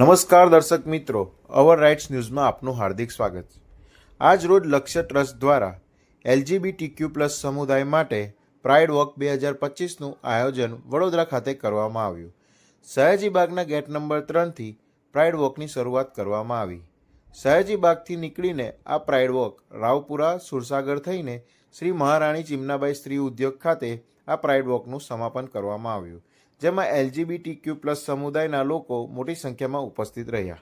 નમસ્કાર દર્શક મિત્રો, અવર રાઇટ્સ ન્યૂઝમાં આપનું હાર્દિક સ્વાગત છે. આજ રોજ લક્ષ્ય ટ્રસ્ટ દ્વારા એલજીબીટી ક્યુ પ્લસ સમુદાય માટે પ્રાઇડ વોક બે હજાર પચીસનું આયોજન વડોદરા ખાતે કરવામાં આવ્યું. સયાજીબાગના ગેટ નંબર ત્રણથી પ્રાઇડ વોકની શરૂઆત કરવામાં આવી. સયાજીબાગથી નીકળીને આ પ્રાઇડ વોક રાવપુરા, સુરસાગર થઈને શ્રી મહારાણી ચિમનાબાઈ સ્ત્રી ઉદ્યોગ ખાતે આ પ્રાઇડ વોકનું સમાપન કરવામાં આવ્યું. જેમાં એલજીબીટી ક્યુ પ્લસ સમુદાયના લોકો મોટી સંખ્યામાં ઉપસ્થિત રહ્યા.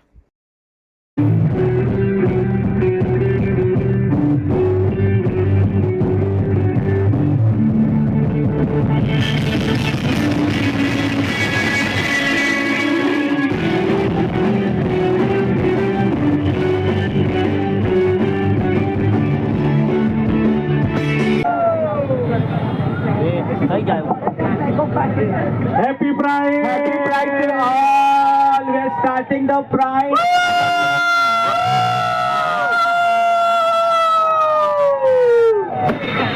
થઈ જાય. Happy Pride! Happy Pride to all! We are starting the Pride.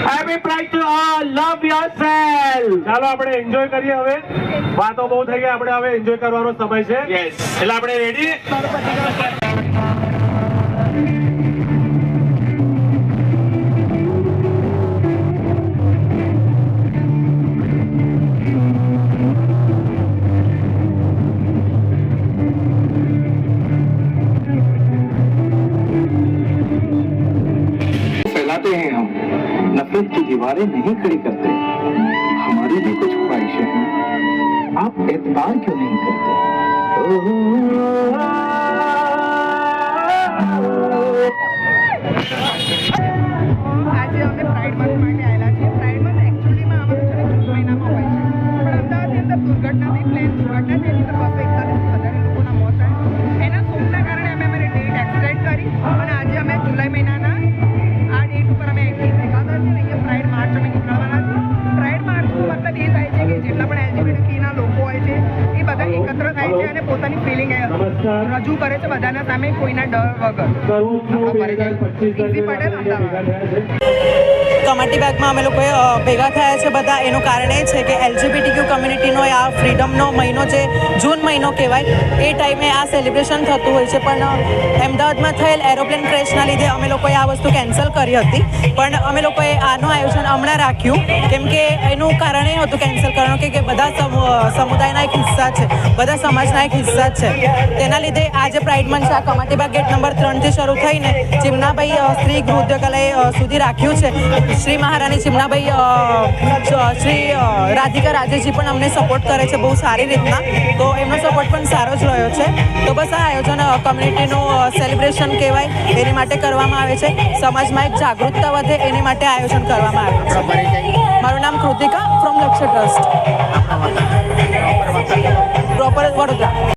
Happy Pride to all! Love yourself! ચાલો આપણે એન્જોય કરીએ હવે વાતો બહુ થઈ ગઈ આપણે હવે એન્જોય કરવાનો સમય છે એટલે આપણે રેડી दीवारें नहीं खड़ी करते हमारी भी कुछ ख्वाहिशें हैं आप एतबार क्यों नहीं करते આજે અમે પ્રાઇડ મંથ માટે આવેલા છીએ પ્રાઇડ મંથ એકચ્યુઅલીમાં અમારું છે ને જૂન મહિનામાં હોય છે પણ અમદાવાદની અંદર દુર્ઘટનાથી પ્લેન દુર્ઘટના થઈ હતી તો બસો એકતાલીસથી વધારે રજૂ કરે છે બધાના સામે કોઈના ડર વગર. કમાટી બાગમાં અમે લોકોએ ભેગા થયા છે બધા. એનું કારણ એ છે કે એલજીબીટીક્યુ કમ્યુનિટીનો આ ફ્રીડમનો મહિનો જે જૂન મહિનો કહેવાય. એ ટાઈમે આ સેલિબ્રેશન થતું હોય છે. પણ અમદાવાદમાં થયેલ એરોપ્લેન ક્રેશના લીધે અમે લોકોએ આ વસ્તુ કેન્સલ કરી હતી. પણ અમે લોકોએ આનું આયોજન હમણાં રાખ્યું. કેમ કે એનું કારણ એ હતું કેન્સલ કરવાનું કે કે બધા સમુ- સમુદાયના એક હિસ્સા છે. બધા સમાજના એક હિસ્સા જ છે. તેના લીધે આજે પ્રાઇડ મંચ આ કમાટીબાગ ગેટ નંબર ત્રણથી શરૂ થઈને ચીમનાભાઈ શ્રી સ્ત્રી ગૃહ સુધી રાખ્યું છે. શ્રી મહારાણી ચીમનાભાઈ શ્રી રાધિકા રાજેજી પણ અમને સપોર્ટ કરે છે બહુ સારી રીતના. તો એમનો સપોર્ટ પણ સારો જ રહ્યો છે. તો બસ આ આયોજન કમ્યુનિટીનું સેલિબ્રેશન કહેવાય. એની માટે કરવામાં આવે છે. સમાજમાં એક જાગૃતતા વધે, એની માટે આયોજન કરવામાં આવે છે. મારું નામ Kritika from Lakshya trust proper Vadodara